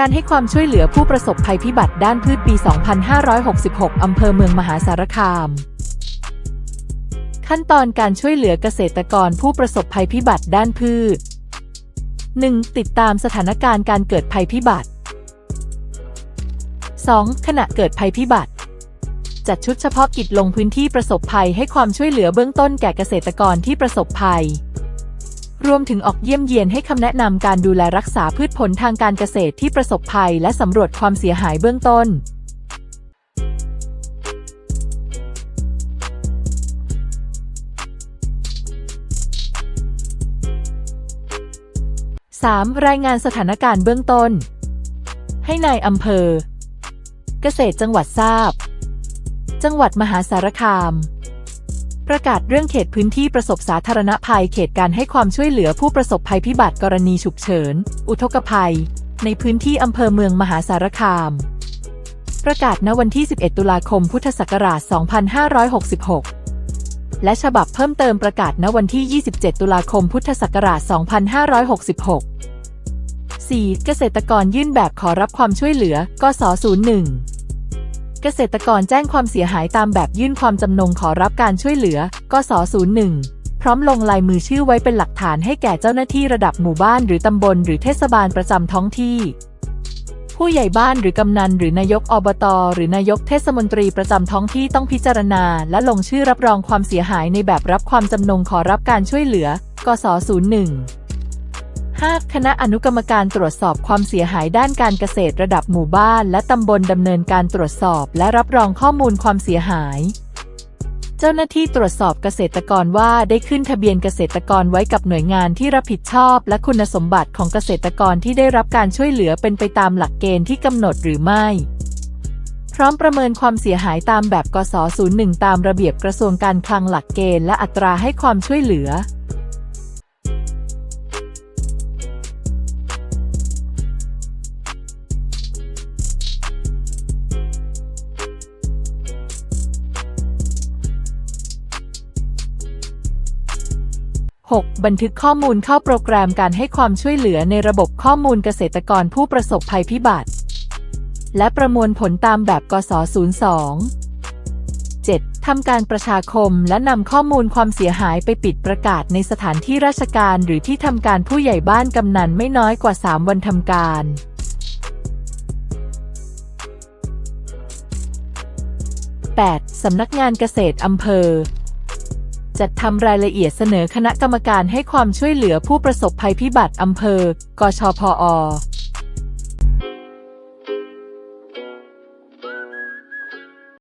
การให้ความช่วยเหลือผู้ประสบภัยพิบัติด้านพืชปี 2566 อำเภอเมืองมหาสารคาม ขั้นตอนการช่วยเหลือเกษตรกรผู้ประสบภัยพิบัติด้านพืช 1. ติดตามสถานการณ์การเกิดภัยพิบัติ 2. ขณะเกิดภัยพิบัติ จัดชุดเฉพาะกิจลงพื้นที่ประสบภัยให้ความช่วยเหลือเบื้องต้นแก่เกษตรกรที่ประสบภัย รวมถึงออกเยี่ยมเยียนให้คำแนะนำการดูแลรักษาพืชผลทางการเกษตรที่ประสบภัยและสำรวจความเสียหายเบื้องต้น 3. รายงานสถานการณ์เบื้องต้น ให้นายอำเภอ เกษตรจังหวัดทราบ จังหวัดมหาสารคาม ประกาศเรื่องเขตพื้นที่ประสบสาธารณภัยเขตการให้ความช่วยเหลือผู้ประสบภัยพิบัติกรณีฉุกเฉิน อุทกภัย ในพื้นที่อำเภอเมืองมหาสารคาม ประกาศณวันที่ 11 ตุลาคมพุทธศักราช 2566 และฉบับเพิ่มเติมประกาศณวันที่ 27 ตุลาคมพุทธศักราช 2566 4. เกษตรกรยื่นแบบขอรับความช่วยเหลือ กส 01 เกษตรกรแจ้งความเสียหายตามแบบยื่นความจำนงขอรับการช่วยเหลือ กส 01 พร้อมลงลายมือชื่อไว้เป็นหลักฐานให้แก่เจ้าหน้าที่ระดับหมู่บ้านหรือตำบลหรือเทศบาลประจำท้องที่ ผู้ใหญ่บ้านหรือกำนันหรือนายกอบต หรือนายกเทศมนตรีประจำท้องที่ต้องพิจารณา และลงชื่อรับรองความเสียหายในแบบรับความจำนงขอรับการช่วยเหลือ กส 01 5. คณะอนุกรรมการตรวจสอบความเสียหายด้านการเกษตรระดับหมู่บ้าน และตำบลดำเนินการตรวจสอบ และรับรองข้อมูลความเสียหาย เจ้าหน้าที่ตรวจสอบเกษตรกรว่าได้ขึ้นทะเบียนเกษตรกรไว้กับหน่วยงานที่รับผิดชอบ และคุณสมบัติของเกษตรกรที่ได้รับการช่วยเหลือเป็นไปตามหลักเกณฑ์ที่กำหนดหรือไม่ พร้อมประเมินความเสียหายตามแบบกส01ตามระเบียบกระทรวงการคลังหลักเกณฑ์และอัตราให้ความช่วยเหลือ 6. บันทึกข้อมูลเข้าโปรแกรมการให้ความช่วยเหลือในระบบข้อมูลเกษตรกรผู้ประสบภัยพิบัติ และประมวลผลตามแบบกส02 7. ทำการประชาคมและนำข้อมูลความเสียหายไปปิดประกาศในสถานที่ราชการหรือที่ทำการผู้ใหญ่บ้านกำนันไม่น้อยกว่า 3 วันทำการ 8. สำนักงานเกษตรอำเภอ จัดทำรายละเอียดเสนอคณะกรรมการให้ความช่วยเหลือผู้ประสบภัยพิบัติอำเภอกชพอ